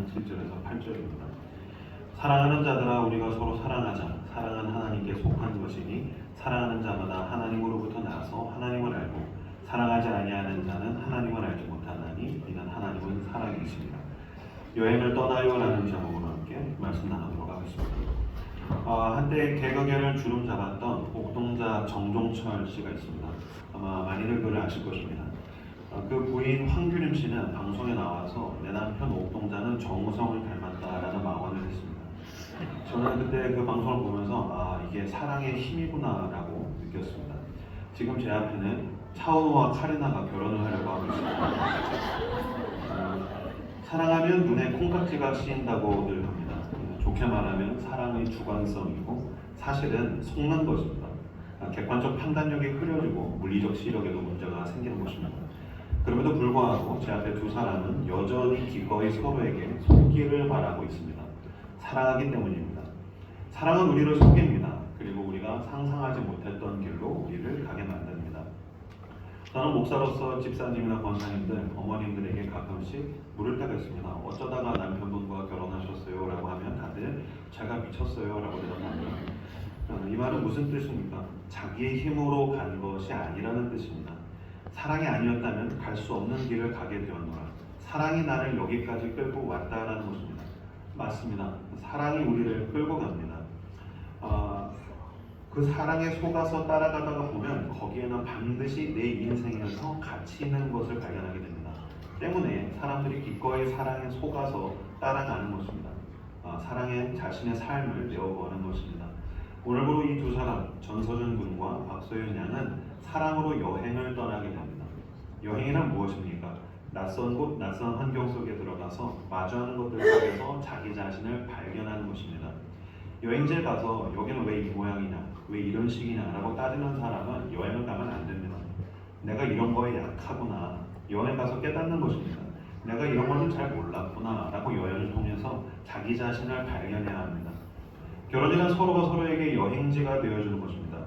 4장 7절에서 8절입니다. 사랑하는 자들아 우리가 서로 사랑하자. 사랑은 하나님께 속한 것이니 사랑하는 자마다 하나님으로부터 나서 하나님을 알고 사랑하지 아니하는 자는 하나님을 알지 못하나니 이는 하나님은 사랑이십니다. 여행을 떠나요라는 제목으로 함께 말씀 나누도록 하겠습니다. 아, 한때 개그계를 주름 잡았던 옥동자 정종철 씨가 있습니다. 아마 많이들 그를 아실 것입니다. 아, 그 부인 황규림 씨는 방송에 나와서 내 남편 옥동자는 정우성을 닮았다라는 망언을 했습니다. 저는 그때 그 방송을 보면서 아 이게 사랑의 힘이구나라고 느꼈습니다. 지금 제 앞에는 차오와 카리나가 결혼을 하려고 하고 있습니다. 아, 사랑하면 눈에 콩깍지가 씌인다고들 합니다. 좋게 말하면 사랑의 주관성이고 사실은 속는 것입니다. 아, 객관적 판단력이 흐려지고 물리적 시력에도 문제가 생기는 것입니다. 그럼에도 불구하고 제 앞에 두 사람은 여전히 기꺼이 서로에게 속기를 바라고 있습니다. 사랑하기 때문입니다. 사랑은 우리를 속입니다. 그리고 우리가 상상하지 못했던 길로 우리를 가게 만듭니다. 저는 목사로서 집사님이나 권사님들, 어머님들에게 가끔씩 물을 때가 있습니다. 어쩌다가 남편분과 결혼하셨어요? 라고 하면 다들 제가 미쳤어요? 라고 대답합니다. 어, 이 말은 무슨 뜻입니까? 자기의 힘으로 간 것이 아니라는 뜻입니다. 사랑이 아니었다면 갈 수 없는 길을 가게 되었노라. 사랑이 나를 여기까지 끌고 왔다라는 것입니다. 맞습니다. 사랑이 우리를 끌고 갑니다. 아, 그 사랑에 속아서 따라가다가 보면 거기에는 반드시 내 인생에서 가치 있는 것을 발견하게 됩니다. 때문에 사람들이 기꺼이 사랑에 속아서 따라가는 것입니다. 아, 사랑에 자신의 삶을 내어보는 것입니다. 오늘부로 이 두 사람 전서준 군과 박소연 양은 사랑으로 여행을 떠나게 됩니다. 여행이란 무엇입니까? 낯선 곳, 낯선 환경 속에 들어가서 마주하는 것들 속에서 자기 자신을 발견하는 것입니다. 여행지에 가서 여기는 왜 이 모양이냐, 왜 이런 식이냐라고 따지는 사람은 여행을 가면 안 됩니다. 내가 이런 거에 약하구나. 여행 가서 깨닫는 것입니다. 내가 이런 거는 잘 몰랐구나라고 여행을 통해서 자기 자신을 발견해야 합니다. 결혼이란 서로가 서로에게 여행지가 되어주는 것입니다.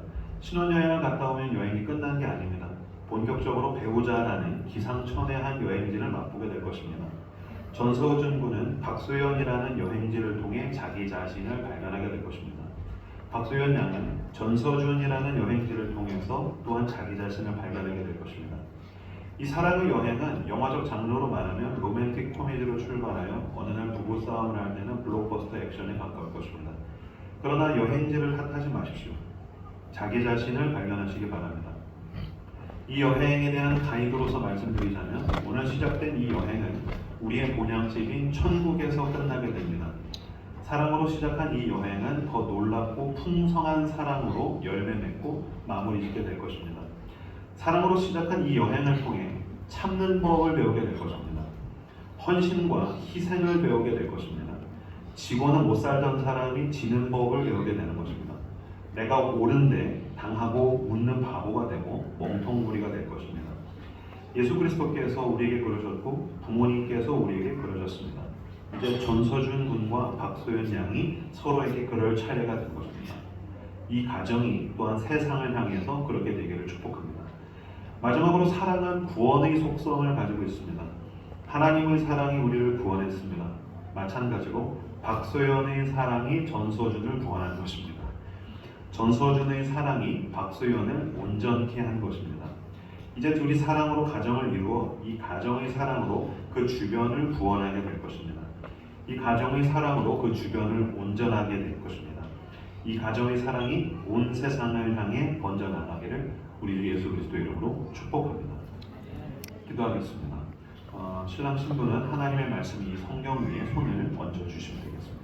신혼여행을 갔다 오면 여행이 끝난 게 아닙니다. 본격적으로 배우자라는 기상천외한 여행지를 맛보게 될 것입니다. 전서준 군은 박소연이라는 여행지를 통해 자기 자신을 발견하게 될 것입니다. 박소연 양은 전서준이라는 여행지를 통해서 또한 자기 자신을 발견하게 될 것입니다. 이 사랑의 여행은 영화적 장르로 말하면 로맨틱 코미디로 출발하여 어느 날 부부 싸움을 할 때는 블록버스터 액션에 가까울 것입니다. 그러나 여행지를 탓하지 마십시오. 자기 자신을 발견하시기 바랍니다. 이 여행에 대한 가이드로서 말씀드리자면 오늘 시작된 이 여행은 우리의 본향집인 천국에서 끝나게 됩니다. 사랑으로 시작한 이 여행은 더 놀랍고 풍성한 사랑으로 열매 맺고 마무리 짓게 될 것입니다. 사랑으로 시작한 이 여행을 통해 참는 법을 배우게 될 것입니다. 헌신과 희생을 배우게 될 것입니다. 지고는 못 살던 사람이 지는 법을 배우게 되는 것입니다. 내가 옳은데 당하고 묻는 바보가 되고 멍텅구리가 될 것입니다. 예수 그리스도께서 우리에게 그러셨고 부모님께서 우리에게 그러셨습니다. 이제 전서준 군과 박소연 양이 서로에게 그럴 차례가 된 것입니다. 이 가정이 또한 세상을 향해서 그렇게 되기를 축복합니다. 마지막으로 사랑은 구원의 속성을 가지고 있습니다. 하나님의 사랑이 우리를 구원했습니다. 마찬가지로 박소연의 사랑이 전서준을 구원한 것입니다. 전서준의 사랑이 박소연을 온전케 한 것입니다. 이제 둘이 사랑으로 가정을 이루어 이 가정의 사랑으로 그 주변을 구원하게 될 것입니다. 이 가정의 사랑으로 그 주변을 온전하게 될 것입니다. 이 가정의 사랑이 온 세상을 향해 번져나가기를 우리 주 예수 그리스도 이름으로 축복합니다. 기도하겠습니다. 어, 신랑 신부는 하나님의 말씀 이 성경 위에 손을 얹어 주시면 되겠습니다.